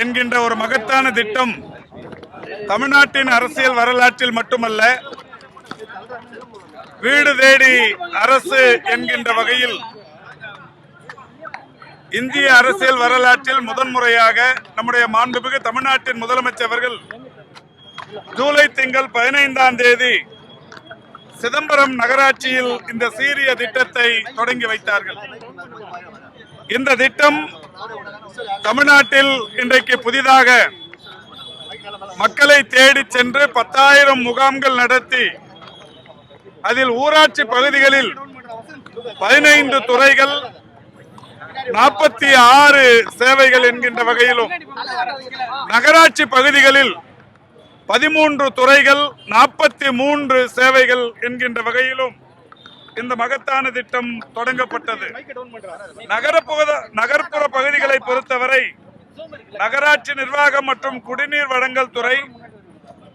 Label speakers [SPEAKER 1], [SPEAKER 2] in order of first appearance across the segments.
[SPEAKER 1] என்கின்ற ஒரு மகத்தான திட்டம் தமிழ்நாட்டின் அரசியல் வரலாற்றில் மட்டுமல்ல வீடு தேடி அரசு என்கின்ற வகையில் இந்திய அரசியல் வரலாற்றில் முதன்முறையாக நம்முடைய மாண்புமிகு தமிழ்நாட்டின் முதலமைச்சர்கள் ஜூலை திங்கள் பதினைந்தாம் தேதி சிதம்பரம் நகராட்சியில் இந்த சீரிய திட்டத்தை தொடங்கி வைத்தார்கள். இந்த திட்டம் தமிழ்நாட்டில் இன்றைக்கு புதிதாக மக்களை தேடி சென்று பத்தாயிரம் முகாம்கள் நடத்தி அதில் ஊராட்சி பகுதிகளில் பதினைந்து துறைகள் நாற்பத்தி ஆறு சேவைகள் என்கின்ற வகையிலும் நகராட்சி பகுதிகளில் பதிமூன்று துறைகள் நாற்பத்தி மூன்று சேவைகள் என்கின்ற வகையிலும் இந்த மகத்தான திட்டம் தொடங்கப்பட்டது. நகரப்புற நகர்ப்புற பகுதிகளை பொறுத்தவரை நகராட்சி நிர்வாகம் மற்றும் குடிநீர் வழங்கல் துறை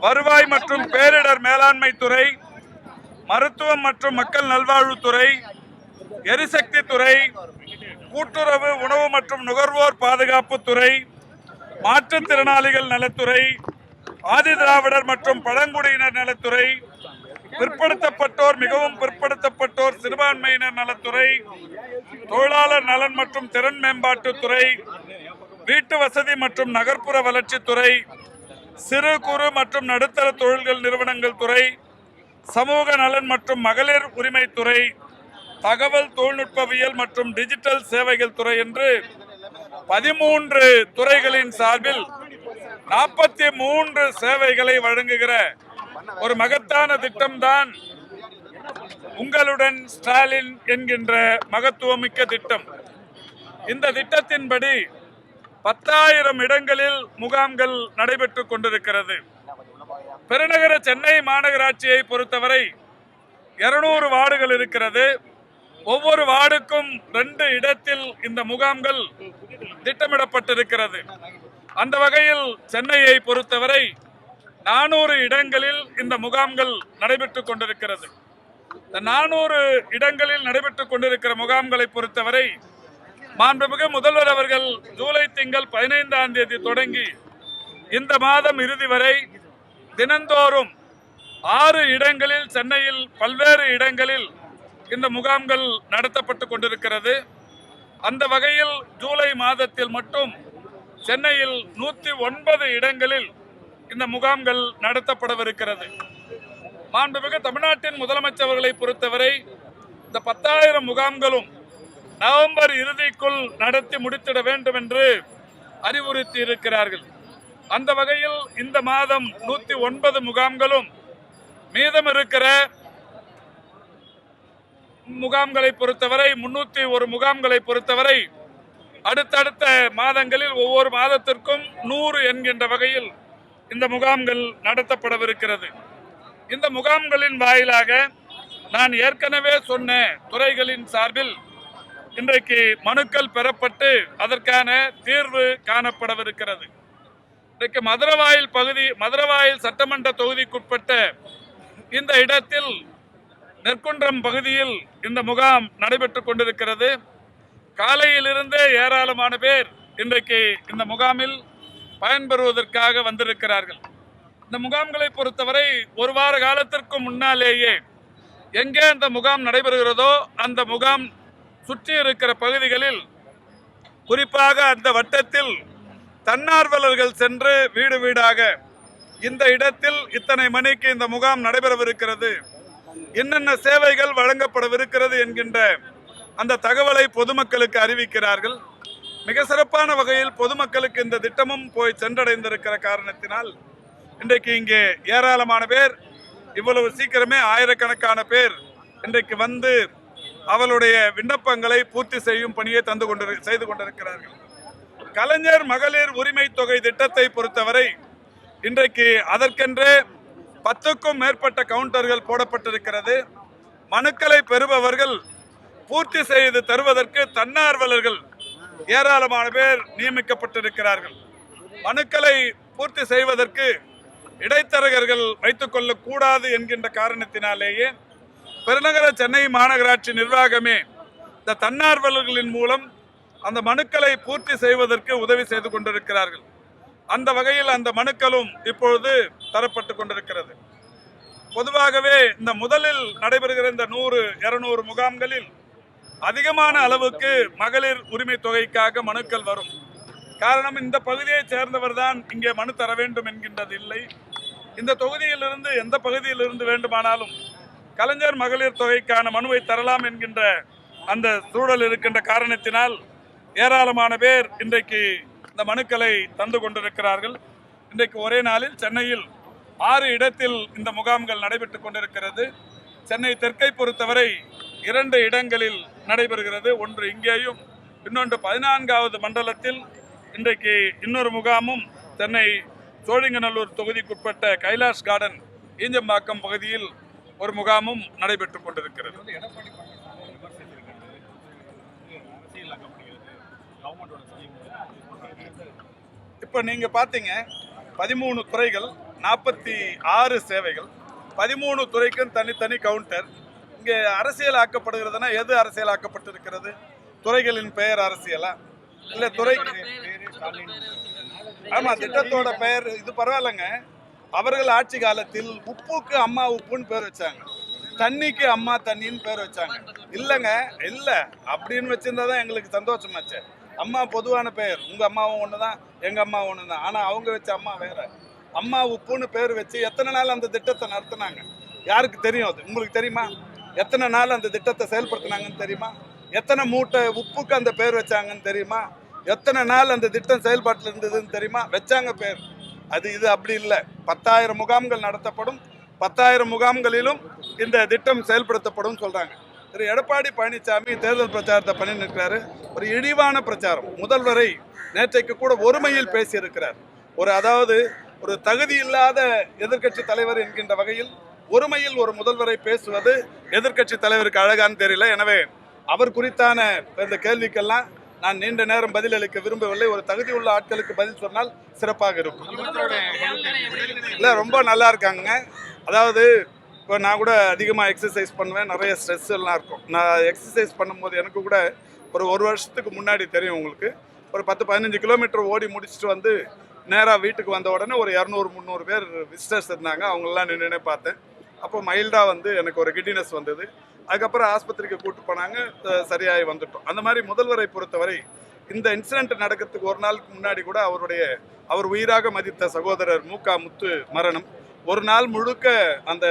[SPEAKER 1] வருவாய் மற்றும் பேரிடர் மேலாண்மை துறை மருத்துவம் மற்றும் மக்கள் நல்வாழ்வுத்துறை எரிசக்தி துறை கூட்டுறவு உணவு மற்றும் நுகர்வோர் பாதுகாப்பு துறை மாற்றுத்திறனாளிகள் நலத்துறை ஆதிதிராவிடர் மற்றும் பழங்குடியினர் நலத்துறை பிற்படுத்தப்பட்டோர் மிகவும் பிற்படுத்தப்பட்டோர் சிறுபான்மையினர் நலத்துறை தொழிலாளர் நலன் மற்றும் திறன் மேம்பாட்டுத்துறை வீட்டு வசதி மற்றும் நகர்ப்புற வளர்ச்சித்துறை சிறு குறு மற்றும் நடுத்தர தொழில்கள் நிறுவனங்கள் துறை சமூக நலன் மற்றும் மகளிர் உரிமைத்துறை தகவல் தொழில்நுட்பவியல் மற்றும் டிஜிட்டல் சேவைகள் துறை என்று பதிமூன்று துறைகளின் சார்பில் நாற்பத்தி மூன்று சேவைகளை வழங்குகிற ஒரு மகத்தான திட்டம்தான் உங்களுடன் ஸ்டாலின் என்கின்ற மகத்துவமிக்க திட்டம். இந்த திட்டத்தின்படி பத்தாயிரம் இடங்களில் முகாம்கள் நடைபெற்றுக் கொண்டிருக்கிறது. பெருநகர சென்னை மாநகராட்சியை பொறுத்தவரை இருநூறு வார்டுகள் இருக்கிறது. ஒவ்வொரு வார்டுக்கும் ரெண்டு இடத்தில் இந்த முகாம்கள் திட்டமிடப்பட்டிருக்கிறது. அந்த வகையில் சென்னையை பொறுத்தவரை நானூறு இடங்களில் இந்த முகாம்கள் நடைபெற்றுக் கொண்டிருக்கிறது. இந்த நானூறு இடங்களில் நடைபெற்றுக் கொண்டிருக்கிற முகாம்களை பொறுத்தவரை மாண்புமிகு முதல்வர் அவர்கள் ஜூலை திங்கள் பதினைந்தாம் தேதி தொடங்கி இந்த மாதம் இறுதி வரை தினந்தோறும் ஆறு இடங்களில் சென்னையில் பல்வேறு இடங்களில் இந்த முகாம்கள் நடத்தப்பட்டு கொண்டிருக்கிறது. அந்த வகையில் ஜூலை மாதத்தில் மட்டும் சென்னையில் நூற்றி ஒன்பது இடங்களில் இந்த முகாம்கள் நடத்தப்படவிருக்கிறது. மாண்புமிகு தமிழ்நாட்டின் முதலமைச்சர்களை பொறுத்தவரை இந்த பத்தாயிரம் முகாம்களும் நவம்பர் இறுதிக்குள் நடத்தி முடித்திட வேண்டும் என்று அறிவுறுத்தி இருக்கிறார்கள் அந்த வகையில் இந்த மாதம் நூத்தி ஒன்பது முகாம்களும் மீதம் இருக்கிற முகாம்களை பொறுத்தவரை முன்னூத்தி ஒரு முகாம்களை பொறுத்தவரை அடுத்தடுத்த மாதங்களில் ஒவ்வொரு மாதத்திற்கும் நூறு என்கின்ற வகையில் இந்த முகாம்கள் நடத்தப்படவிருக்கிறது. இந்த முகாம்களின் வாயிலாக நான் ஏற்கனவே சொன்ன துறைகளின் சார்பில் இன்றைக்கு மனுக்கள் பெறப்பட்டு அதற்கான தீர்வு காணப்படவிருக்கிறது. இன்றைக்கு மதுரவாயில் பகுதி மதுரவாயில் சட்டமன்ற தொகுதிக்குட்பட்ட இந்த இடத்தில் நெற்குன்றம் பகுதியில் இந்த முகாம் நடைபெற்றுக் கொண்டிருக்கிறது. காலையிலிருந்தே ஏராளமான பேர் இன்றைக்கு இந்த முகாமில் பயன்பெறுவதற்காக வந்திருக்கிறார்கள். இந்த முகாம்களை பொறுத்தவரை ஒரு வார காலத்திற்கு முன்னாலேயே எங்கே அந்த முகாம் நடைபெறுகிறதோ அந்த முகாம் சுற்றி இருக்கிற பகுதிகளில் குறிப்பாக அந்த வட்டத்தில் தன்னார்வலர்கள் சென்று வீடு வீடாக இந்த இடத்தில் இத்தனை மணிக்கு இந்த முகாம் நடைபெறவிருக்கிறது என்னென்ன சேவைகள் வழங்கப்படவிருக்கிறது என்கின்ற அந்த தகவலை பொதுமக்களுக்கு அறிவிக்கிறார்கள். மிக சிறப்பான வகையில் பொதுமக்களுக்கு இந்த திட்டமும் போய் சென்றடைந்திருக்கிற காரணத்தினால் இன்றைக்கு இங்கே ஏராளமான பேர் இவ்வளவு சீக்கிரமே ஆயிரக்கணக்கான பேர் இன்றைக்கு வந்து அவளுடைய விண்ணப்பங்களை பூர்த்தி செய்யும் பணியை தந்து கொண்டு செய்து கொண்டிருக்கிறார்கள். கலைஞர் மகளிர் உரிமை தொகை திட்டத்தை பொறுத்தவரை இன்றைக்கு அதற்கென்றே பத்துக்கும் மேற்பட்ட கவுண்டர்கள் போடப்பட்டிருக்கிறது. மனுக்களை பெறுபவர்கள் பூர்த்தி செய்து தருவதற்கு தன்னார்வலர்கள் ஏராளமான பேர் நியமிக்கப்பட்டிருக்கிறார்கள். மனுக்களை பூர்த்தி செய்வதற்கு இடைத்தரகர்கள் வைத்துக் கொள்ளக்கூடாது என்கின்ற காரணத்தினாலேயே பெருநகர சென்னை மாநகராட்சி நிர்வாகமே இந்த தன்னார்வலர்களின் மூலம் அந்த மனுக்களை பூர்த்தி செய்வதற்கு உதவி செய்து கொண்டிருக்கிறார்கள். அந்த வகையில் அந்த மனுக்களும் இப்பொழுது தரப்பட்டு கொண்டிருக்கிறது. பொதுவாகவே இந்த முதலில் நடைபெறுகிற இந்த நூறு இருநூறு முகாம்களில் அதிகமான அளவுக்கு மகளிர் உரிமை தொகைக்காக மனுக்கள் வரும். காரணம் இந்த பகுதியைச் சேர்ந்தவர் தான் இங்கே மனு தர வேண்டும் என்கின்றது இல்லை. இந்த தொகுதியிலிருந்து எந்த பகுதியிலிருந்து வேண்டுமானாலும் கலைஞர் மகளிர் தொகைக்கான மனுவை தரலாம் என்கின்ற அந்த சூழல் இருக்கின்ற காரணத்தினால் ஏராளமான பேர் இன்றைக்கு இந்த மனுக்களை தந்து கொண்டிருக்கிறார்கள். இன்றைக்கு ஒரே நாளில் சென்னையில் ஆறு இடத்தில் இந்த முகாம்கள் நடைபெற்றுக் கொண்டிருக்கிறது. சென்னை தெற்கை பொறுத்தவரை இரண்டு இடங்களில் நடைபெறுகிறது. ஒன்று இங்கேயும் இன்னொன்று பதினான்காவது மண்டலத்தில். இன்றைக்கு இன்னொரு முகாமும் சென்னை சோழிங்கநல்லூர் தொகுதிக்குட்பட்ட கைலாஷ் கார்டன் ஈஞ்சம்பாக்கம் பகுதியில் ஒரு முகாமும் நடைபெற்றுக் கொண்டிருக்கிறது. இப்போ நீங்கள் பார்த்தீங்க பதிமூணு துறைகள் நாற்பத்தி ஆறு சேவைகள் பதிமூணு துறைக்கும் தனித்தனி கவுண்டர் இங்கே அரசியல் ஆக்கப்படுகிறதுனா எது அரசியல் ஆக்கப்பட்டிருக்கிறது துறைகளின் பெயர் அரசியலா? இல்லை துறை ஆமா திட்டத்தோட பெயர் இது பரவாயில்லைங்க. அவர்கள் ஆட்சி காலத்தில் உப்புக்கு அம்மா உப்புன்னு பேர் வச்சாங்க. தண்ணிக்கு அம்மா தண்ணின்னு பேர் வச்சாங்க. இல்லைங்க இல்லை. அப்படின்னு வச்சிருந்தா தான் எங்களுக்கு சந்தோஷமாச்சு. அம்மா பொதுவான பெயர். உங்கள் அம்மாவும் ஒன்று தான் எங்கள் அம்மாவும் ஒன்று தான் ஆனால் அவங்க வச்ச அம்மா வேற. அம்மா உப்புன்னு பேர் வச்சு எத்தனை நாள் அந்த திட்டத்தை நடத்துனாங்க? யாருக்கு தெரியும் அது? உங்களுக்கு தெரியுமா? எத்தனை நாள் அந்த திட்டத்தை செயல்படுத்தினாங்கன்னு தெரியுமா? எத்தனை மூட்டை உப்புக்கு அந்த பேர் வச்சாங்கன்னு தெரியுமா? எத்தனை நாள் அந்த திட்டம் செயல்பாட்டில் இருந்ததுன்னு தெரியுமா? வச்சாங்க பேர். அது இது அப்படி இல்லை. பத்தாயிரம் முகாம்கள் நடத்தப்படும். பத்தாயிரம் முகாம்களிலும் இந்த திட்டம் செயல்படுத்தப்படும் சொல்றாங்க. திரு. எடப்பாடி பழனிசாமி தேர்தல் பிரச்சாரத்தை பண்ணி நிற்கிறாரு ஒரு இழிவான பிரச்சாரம். முதல்வரை நேற்றைக்கு கூட ஒருமையில் பேசியிருக்கிறார். ஒரு அதாவது ஒரு தகுதி இல்லாத எதிர்க்கட்சி தலைவர் என்கின்ற வகையில் ஒருமையில் ஒரு முதல்வரை பேசுவது எதிர்க்கட்சி தலைவருக்கு அழகான்னு தெரியல. எனவே அவர் குறித்தான இந்த கேள்விக்கெல்லாம் நான் நீண்ட நேரம் பதிலளிக்க விரும்பவில்லை. ஒரு தகுதி உள்ள ஆட்களுக்கு பதில் சொன்னால் சிறப்பாக இருக்கும். இல்லை ரொம்ப நல்லா இருக்காங்க அதாவது இப்போ நான் கூட அதிகமாக எக்ஸசைஸ் பண்ணுவேன். நிறைய ஸ்ட்ரெஸ் எல்லாம் இருக்கும். நான் எக்ஸசைஸ் பண்ணும்போது எனக்கு கூட ஒரு ஒரு வருஷத்துக்கு முன்னாடி தெரியும் உங்களுக்கு. ஒரு பத்து பதினஞ்சு கிலோமீட்டர் ஓடி முடிச்சுட்டு வந்து நேராக வீட்டுக்கு வந்த உடனே ஒரு இரநூறு முந்நூறு பேர் விசிட்டர்ஸ் இருந்தாங்க. அவங்களெலாம் நின்று பார்த்தேன். அப்போ மைல்டாக வந்து எனக்கு ஒரு கிட்டினஸ் வந்தது. அதுக்கப்புறம் ஆஸ்பத்திரிக்கு கூட்டு போனாங்க சரியாகி வந்துட்டோம். அந்த மாதிரி முதல்வரை பொறுத்தவரை இந்த இன்சிடென்ட் நடக்கிறதுக்கு ஒரு நாளுக்கு முன்னாடி கூட அவருடைய அவர் உயிராக மதித்த சகோதரர் மூகா முத்து மரணம். ஒரு நாள் முழுக்க அந்த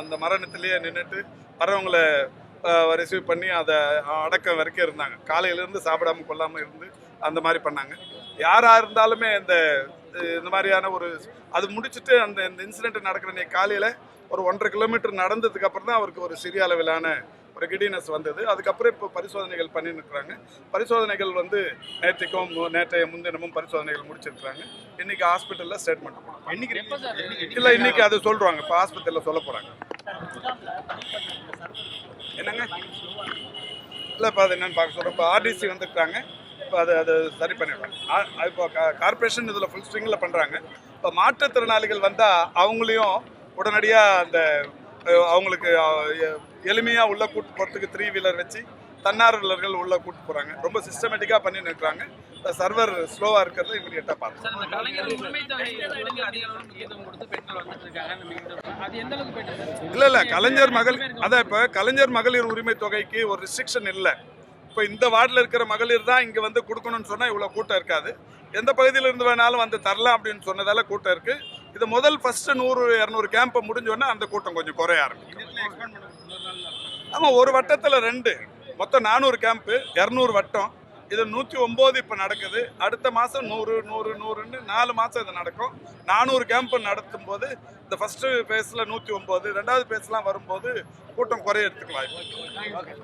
[SPEAKER 1] அந்த மரணத்திலேயே நின்றுட்டு வரவங்களை ரிசீவ் பண்ணி அதை அடக்கம் வரைக்கும் இருந்தாங்க. காலையிலேருந்து சாப்பிடாம கொள்ளாமல் இருந்து அந்த மாதிரி பண்ணாங்க. யாராக இருந்தாலுமே இந்த இந்த மாதிரியான ஒரு அது முடிச்சுட்டு அந்த இந்த இன்சிடென்ட் நடக்கிற காலையில் ஒரு ஒன்றரை கிலோமீட்டர் நடந்ததுக்கு அப்புறம் தான் அவருக்கு ஒரு சிறிய அளவிலான ஒரு கிடினஸ் வந்தது. அதுக்கப்புறம் இப்போ பரிசோதனைகள் பண்ணின்னு இருக்கிறாங்க. பரிசோதனைகள் வந்து நேற்றுக்கும் மு- நேற்றைய முன்தினமும் பரிசோதனைகள் முடிச்சிருக்கிறாங்க. இன்னைக்கு ஹாஸ்பிட்டலில் ஸ்டேட்மெண்ட்
[SPEAKER 2] சார்?
[SPEAKER 1] இல்லை இன்னைக்கு அது சொல்றாங்க. இப்போ ஹாஸ்பிட்டலில் சொல்ல போறாங்க. என்னங்க? இல்லை இப்போ அது என்னன்னு பார்க்க சொல்கிறேன் இப்போ ஆர்டிசி வந்துருக்காங்க இப்போ அது அது சரி பண்ணிடுவாங்க ஆ- இப்போ கார்பரேஷன் இதில் ஃபுல் ஸ்விங்கில் பண்ணுறாங்க இப்போ மாற்றுத்திறனாளிகள் வந்தால் அவங்களையும் உடனடியாக அந்த அவங்களுக்கு எளிமையாக உள்ளே கூட்டு போகிறதுக்கு த்ரீ வீலர் வச்சு தன்னார்வலர்கள் உள்ளே கூட்டு போகிறாங்க ரொம்ப சிஸ்டமேட்டிக்காக பண்ணின்னு இருக்கிறாங்க சர்வர் ஸ்லோவாக இருக்கிறத இமீடியட்டாக பார்த்து
[SPEAKER 3] சார் இந்த கலைஞர் உரிமை தொகை வந்து அதிக அளவு முக்கியத்துவம் கொடுத்து பெண்கள் வந்துட்டு இருக்காங்க நம்ம இந்த- அது எந்த அளவுக்கு போயிட்டு சார்?
[SPEAKER 1] இல்ல இல்ல கலைஞர் மகள் அதான் இப்ப கலைஞர் மகளிர் உரிமை தொகைக்கு ஒரு ரெஸ்ட்ரிக்ஷன் இல்ல. இப்ப இந்த வார்டில் இருக்கிற மகளிர் தான் இங்க வந்து கொடுக்கணும்னு சொன்னா இவ்வளவு கூட்டம் இருக்காது. எந்த பகுதியில இருந்து வேணாலும் வந்து தரலாம் அப்படின்னு சொன்னதால கூட்டம் இருக்கு. இது முதல் ஃபர்ஸ்ட் நூறு இரநூறு கேம்ப் முடிஞ்சோன்னா அந்த கூட்டம் கொஞ்சம் குறைய ஆரம்பிக்கும். ஆமா ஒரு வட்டத்துல ரெண்டு. மொத்தம் நானூறு கேம்ப் இரநூறு வட்டம். இது நூற்றி ஒம்பது இப்போ நடக்குது. அடுத்த மாதம் நூறு நூறு நூறுன்னு நாலு மாதம் இது நடக்கும். நானூறு கேம்ப் நடத்தும் போது இந்த ஃபஸ்ட்டு ஃபேஸில் நூற்றி ஒம்பது ரெண்டாவது ஃபேஸ்லாம் வரும்போது கூட்டம் குறைய எடுத்துக்கலாம்.